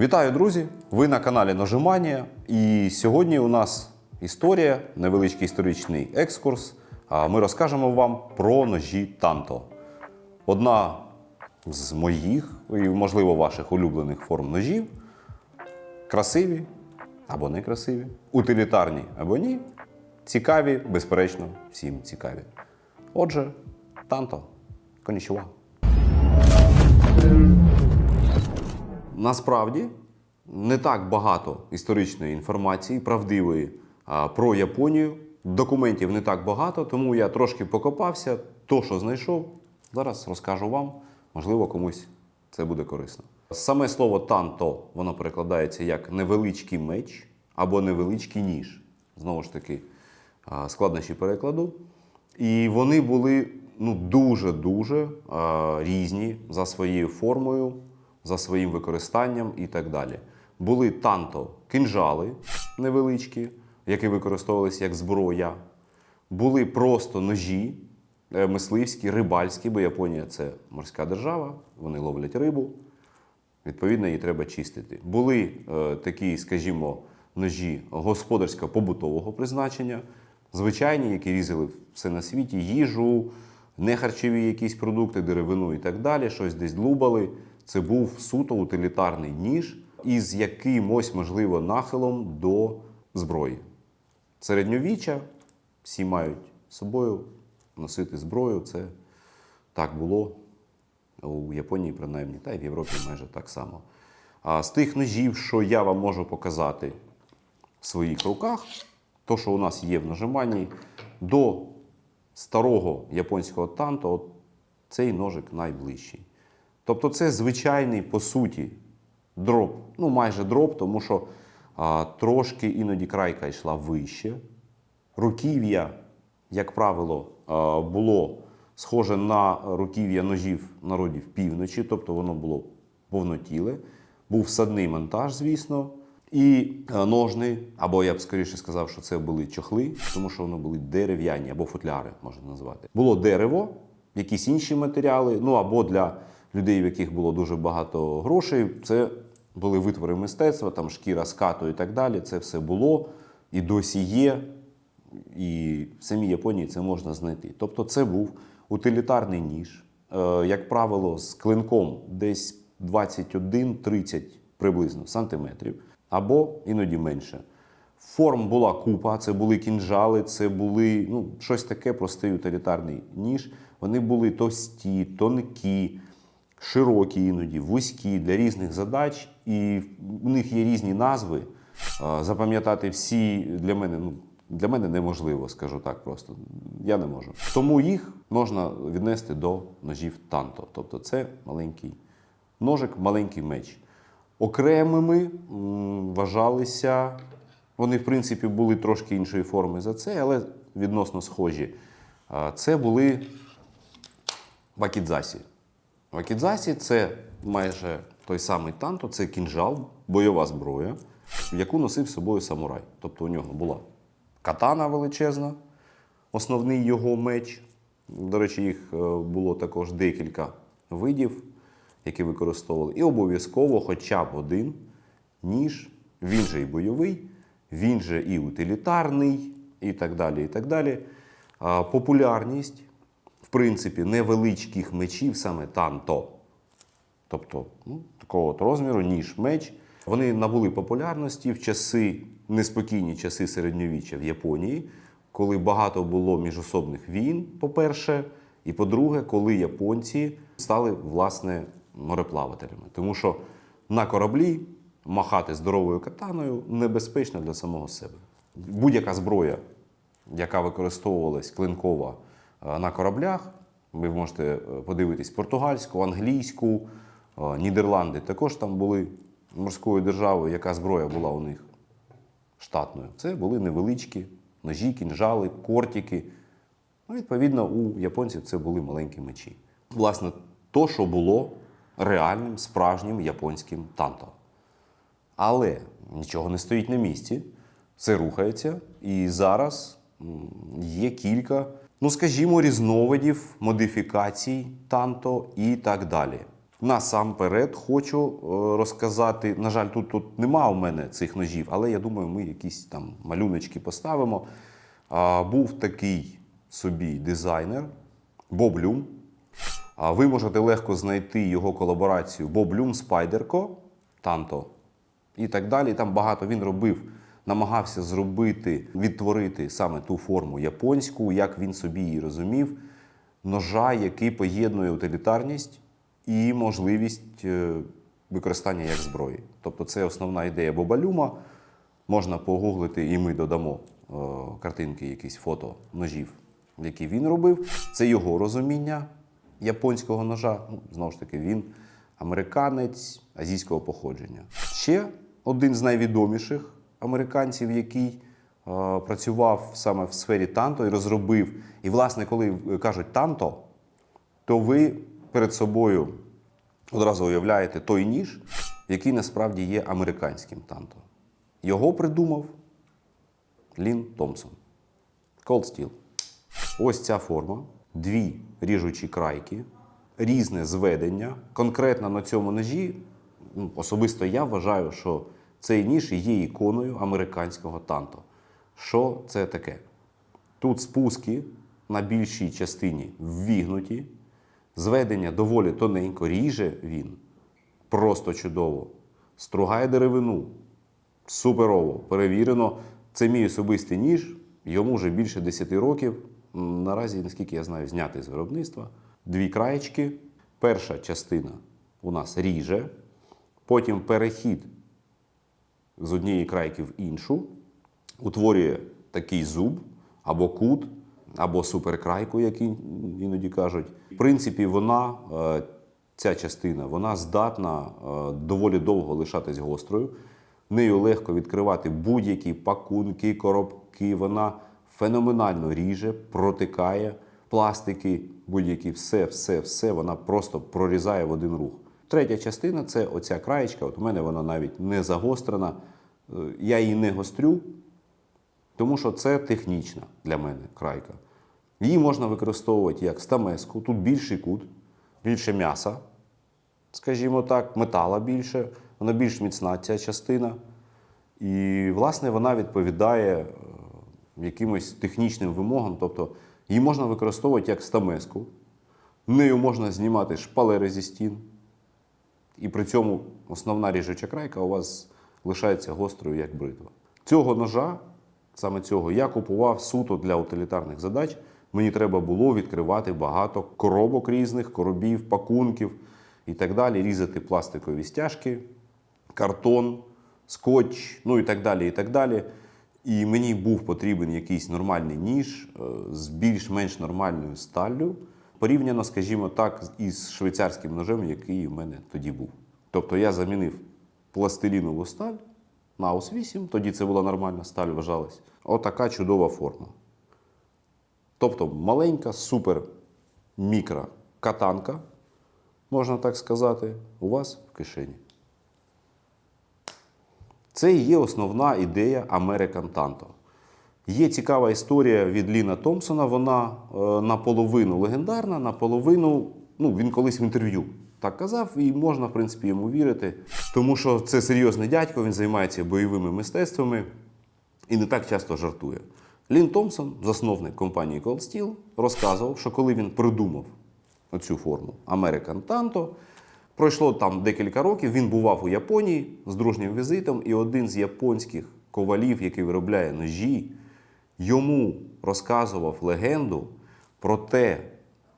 Вітаю, друзі! Ви на каналі Нажимання. І сьогодні у нас історія, невеличкий історичний екскурс. Ми розкажемо вам про ножі Танто. Одна з моїх і, можливо, ваших улюблених форм ножів. Красиві або некрасиві, утилітарні або ні. Цікаві, безперечно, всім цікаві. Отже, Танто, конічува. Насправді не так багато історичної інформації, правдивої про Японію. Документів не так багато, тому я трошки покопався. То, що знайшов, зараз розкажу вам. Можливо, комусь це буде корисно. Саме слово танто воно перекладається як невеличкий меч або невеличкий ніж. Знову ж таки, складнощі перекладу. І вони були ну, дуже-дуже різні за своєю формою, за своїм використанням і так далі. Були танто кинжали невеличкі, які використовувалися як зброя. Були просто ножі е, мисливські, рибальські, бо Японія це морська держава, вони ловлять рибу. Відповідно, її треба чистити. Були е, такі, скажімо, ножі господарсько-побутового призначення, звичайні, які різали все на світі, їжу, нехарчові якісь продукти, деревину і так далі, щось десь длубали. Це був суто утилітарний ніж із якимось, можливо, нахилом до зброї. Середньовіччя всі мають з собою носити зброю. Це так було у Японії, принаймні, та й в Європі майже так само. А з тих ножів, що я вам можу показати в своїх руках, то, що у нас є в нажиманні, до старого японського танто, от цей ножик найближчий. Тобто це звичайний, по суті, дроп, ну майже дроп, тому що а, трошки іноді крайка йшла вище. Руків'я, як правило, а, було схоже на руків'я ножів народів півночі, тобто воно було повнотіле. Був всадний монтаж, звісно, і ножни, або я б скоріше сказав, що це були чохли, тому що вони були дерев'яні або футляри, можна назвати. Було дерево, якісь інші матеріали, ну або для людей, в яких було дуже багато грошей, це були витвори мистецтва, там шкіра скату і так далі. Це все було і досі є. І в самій Японії це можна знайти. Тобто, це був утилітарний ніж, е, як правило, з клинком десь 21-30 приблизно сантиметрів, або іноді менше. Форм була купа, це були кінжали, це були ну, щось таке простий утилітарний ніж. Вони були товсті, тонкі, широкі іноді, вузькі для різних задач, і у них є різні назви. Запам'ятати всі для мене, ну, для мене неможливо, скажу так просто. Я не можу. Тому їх можна віднести до ножів танто. Тобто це маленький ножик, маленький меч. Окремими вважалися, вони, в принципі, були трошки іншої форми за це, але відносно схожі. Це були вакідзасі. Вакідзасі це майже той самий танто, це кінжал, бойова зброя, яку носив з собою самурай. Тобто у нього була катана величезна, основний його меч. До речі, їх е, було також декілька видів, які використовували. І обов'язково хоча б один ніж, він же і бойовий, він же і утилітарний, і так далі. і так далі. Популярність, принципі, невеличких мечів, саме танто. Тобто ну, такого от розміру, ніж меч. Вони набули популярності в часи, неспокійні часи середньовіччя в Японії, коли багато було міжособних війн, по-перше, і по-друге, коли японці стали власне мореплавателями. Тому що на кораблі махати здоровою катаною небезпечно для самого себе. Будь-яка зброя, яка використовувалась клинкова на кораблях, ви можете е, подивитись португальську, англійську, е, Нідерланди також там були морською державою, яка зброя була у них штатною. Це були невеличкі ножі, кінжали, кортики. Ну, відповідно, у японців це були маленькі мечі. Власне, то, що було реальним, справжнім японським танто. Але нічого не стоїть на місці, все рухається. І зараз є кілька, ну скажімо, різновидів, модифікацій танто і так далі. Насамперед хочу е, розказати. На жаль, тут, тут нема у мене цих ножів, але я думаю, ми якісь там малюночки поставимо. А, був такий собі дизайнер Боб Люм. А ви можете легко знайти його колаборацію Боб Люм Спайдерко, Танто і так далі. Там багато він робив, намагався зробити, відтворити саме ту форму японську, як він собі її розумів. Ножа, який поєднує утилітарність і можливість е, використання як зброї. Тобто це основна ідея Бобалюма. Можна погуглити, і ми додамо е, картинки, якісь фото ножів, які він робив. Це його розуміння японського ножа. Ну, знову ж таки, він американець азійського походження. Ще один з найвідоміших американців, який е, працював саме в сфері танто і розробив. І, власне, коли кажуть танто, то ви перед собою одразу уявляєте той ніж, який насправді є американським танто. Його придумав Лін Томпсон. Cold Steel. Ось ця форма, дві ріжучі крайки, різне зведення. Конкретно на цьому ножі, ну, особисто я вважаю, що цей ніж є іконою американського танто. Що це таке? Тут спуски на більшій частині ввігнуті, зведення доволі тоненько, ріже він просто чудово. Стругає деревину, суперово, перевірено. Це мій особистий ніж, йому вже більше 10 років. Наразі, наскільки я знаю, знятий з виробництва. Дві краєчки. Перша частина у нас ріже, потім перехід з однієї крайки в іншу, утворює такий зуб або кут, або суперкрайку, як іноді кажуть. В принципі, вона, е, ця частина, вона здатна е, доволі довго лишатись гострою. Нею легко відкривати будь-які пакунки, коробки. Вона феноменально ріже, протикає пластики, будь-які, все, все, все. Вона просто прорізає в один рух. Третя частина це оця краєчка. От у мене вона навіть не загострена. Е, Я її не гострю, тому що це технічна для мене крайка. Її можна використовувати як стамеску, тут більший кут, більше м'яса, скажімо так, метала більше, вона більш міцна ця частина. І, власне, вона відповідає е, якимось технічним вимогам. Тобто її можна використовувати як стамеску, нею можна знімати шпалери зі стін, і при цьому основна ріжуча крайка у вас лишається гострою, як бритва. Цього ножа, саме цього, я купував суто для утилітарних задач. Мені треба було відкривати багато коробок різних, коробів, пакунків і так далі, різати пластикові стяжки, картон, скотч, ну і так далі. І так далі. І мені був потрібен якийсь нормальний ніж е, з більш-менш нормальною сталлю, порівняно, скажімо так, із швейцарським ножем, який у мене тоді був. Тобто я замінив пластилінову сталь на АУС 8, тоді це була нормальна сталь, вважалась. Отака чудова форма. Тобто маленька, супер мікро катанка, можна так сказати, у вас в кишені. Це і є основна ідея American Tanto. Є цікава історія від Ліна Томпсона. Вона е, наполовину легендарна, наполовину. Ну, він колись в інтерв'ю так казав, і можна, в принципі, йому вірити. Тому що це серйозний дядько, він займається бойовими мистецтвами і не так часто жартує. Лін Томпсон, засновник компанії Cold Steel, розказував, що коли він придумав оцю форму American Tanto, пройшло там декілька років, він бував у Японії з дружнім візитом, і один з японських ковалів, який виробляє ножі, йому розказував легенду про те,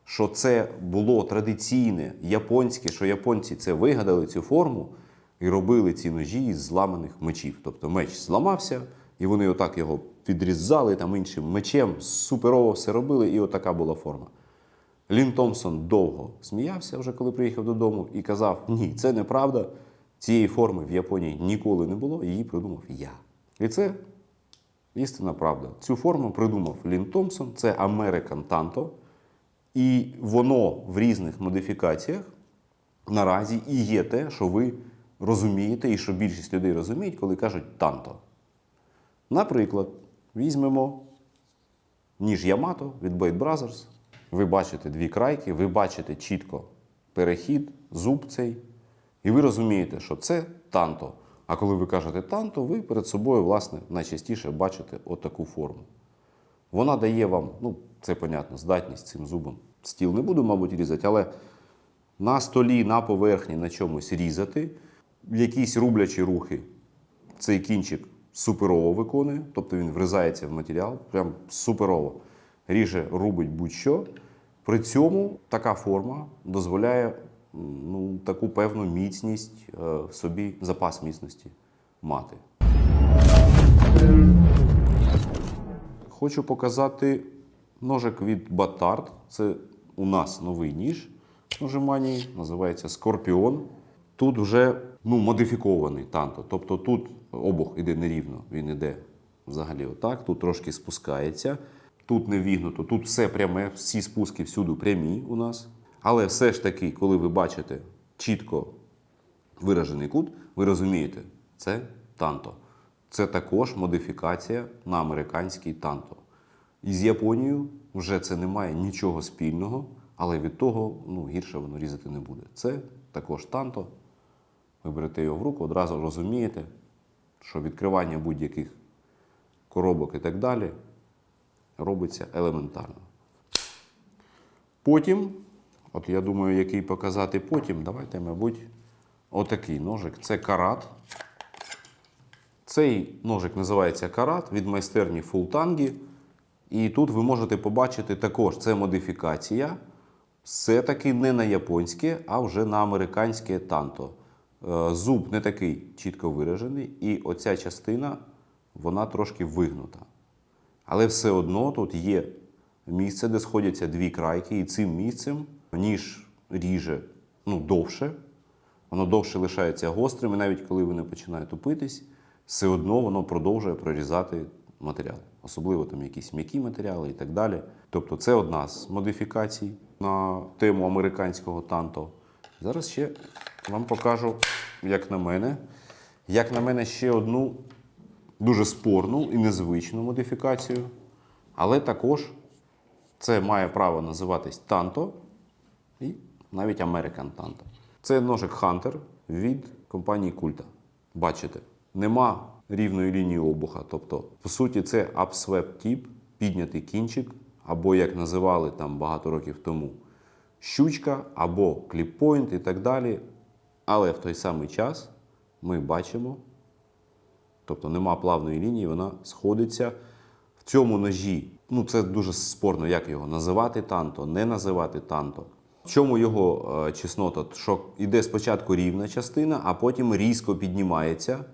що це було традиційне японське, що японці це вигадали цю форму і робили ці ножі із зламаних мечів. Тобто меч зламався, і вони отак його підрізали там іншим мечем, суперово все робили, і отака була форма. Лін Томпсон довго сміявся, вже коли приїхав додому, і казав: ні, це неправда. Цієї форми в Японії ніколи не було, її придумав я. І це істинна правда. Цю форму придумав Лін Томпсон, це American Tanto. І воно в різних модифікаціях наразі і є те, що ви розумієте, і що більшість людей розуміють, коли кажуть танто. Наприклад, візьмемо ніж Ямато від Blade Brothers. Ви бачите дві крайки, ви бачите чітко перехід, зуб цей. І ви розумієте, що це танто. А коли ви кажете танто, ви перед собою, власне, найчастіше бачите отаку форму. Вона дає вам, ну, це понятно, здатність цим зубом. Стіл не буду, мабуть, різати, але на столі, на поверхні, на чомусь різати, якісь рублячі рухи. Цей кінчик суперово виконує, тобто він вризається в матеріал, прям суперово. Ріже, рубить будь-що. При цьому така форма дозволяє ну, таку певну міцність е, в собі, запас міцності мати. Хочу показати ножик від Батард. Це у нас новий ніж в називається Скорпіон. Тут вже ну, модифікований танто. Тобто тут обух іде нерівно, він іде взагалі отак, тут трошки спускається, тут не вігнуто, тут все пряме, всі спуски всюди прямі у нас. Але все ж таки, коли ви бачите чітко виражений кут, ви розумієте, це танто. Це також модифікація на американський танто. Із Японією вже це не має нічого спільного, але від того ну, гірше воно різати не буде. Це також танто. Ви берете його в руку, одразу розумієте, що відкривання будь-яких коробок і так далі робиться елементарно. Потім, от я думаю, який показати потім, давайте, мабуть, отакий ножик. Це карат. Цей ножик називається карат від майстерні Фултангі. І тут ви можете побачити також це модифікація. Все-таки не на японське, а вже на американське танто. Е, Зуб не такий чітко виражений, і оця частина вона трошки вигнута. Але все одно тут є місце, де сходяться дві крайки, і цим місцем ніж ріже ну, довше, воно довше лишається гострим, і навіть коли вони починають тупитись, все одно воно продовжує прорізати матеріал. Особливо там якісь м'які матеріали і так далі. Тобто це одна з модифікацій на тему американського танто. Зараз ще вам покажу, як на мене. Як на мене, ще одну дуже спорну і незвичну модифікацію. Але також це має право називатись танто і навіть American Tanto. Це ножик Hunter від компанії Культа. Бачите, нема рівної лінії обуха. Тобто, по суті, це upswept тіп, піднятий кінчик, або як називали там багато років тому, щучка, або кліппойнт і так далі. Але в той самий час ми бачимо, тобто нема плавної лінії, вона сходиться в цьому ножі. Ну, це дуже спорно, як його називати танто, не називати танто. В чому його е, чеснота? Що йде спочатку рівна частина, а потім різко піднімається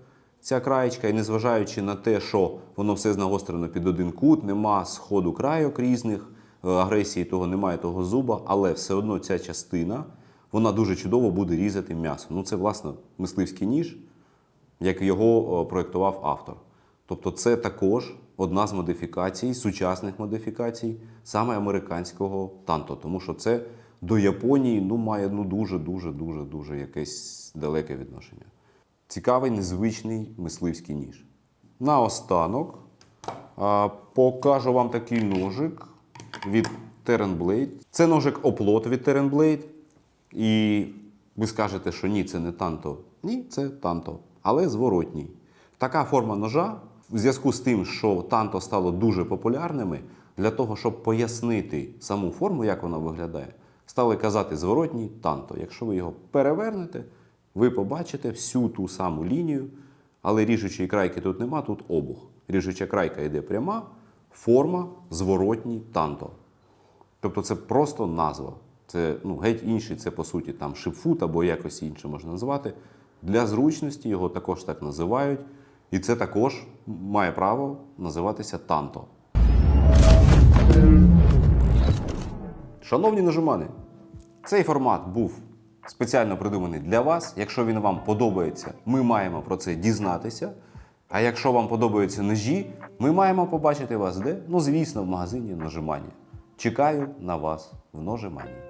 ця краєчка, і незважаючи на те, що воно все знагострено під один кут, нема сходу крайок різних, е, агресії того немає того зуба, але все одно ця частина вона дуже чудово буде різати м'ясо. Ну, це, власне, мисливський ніж, як його е, проєктував автор. Тобто, це також одна з модифікацій, сучасних модифікацій, саме американського танто, тому що це до Японії ну, має ну, дуже, дуже, дуже, якесь далеке відношення. Цікавий, незвичний мисливський ніж. Наостанок а, покажу вам такий ножик від Terran Blade. Це ножик оплот від Terran Blade. І ви скажете, що ні, це не танто. Ні, це танто, але зворотній. Така форма ножа, в зв'язку з тим, що танто стало дуже популярними, для того, щоб пояснити саму форму, як вона виглядає, стали казати зворотній танто. Якщо ви його перевернете, ви побачите всю ту саму лінію, але ріжучої крайки тут нема, тут обух. Ріжуча крайка йде пряма, форма зворотній танто. Тобто це просто назва. Це ну, геть інший, це по суті там шипфут або якось інше можна назвати. Для зручності його також так називають. І це також має право називатися танто. Шановні нажимани, цей формат був спеціально придуманий для вас. Якщо він вам подобається, ми маємо про це дізнатися. А якщо вам подобаються ножі, ми маємо побачити вас де? Ну, звісно, в магазині ножимання. Чекаю на вас в ножиманні.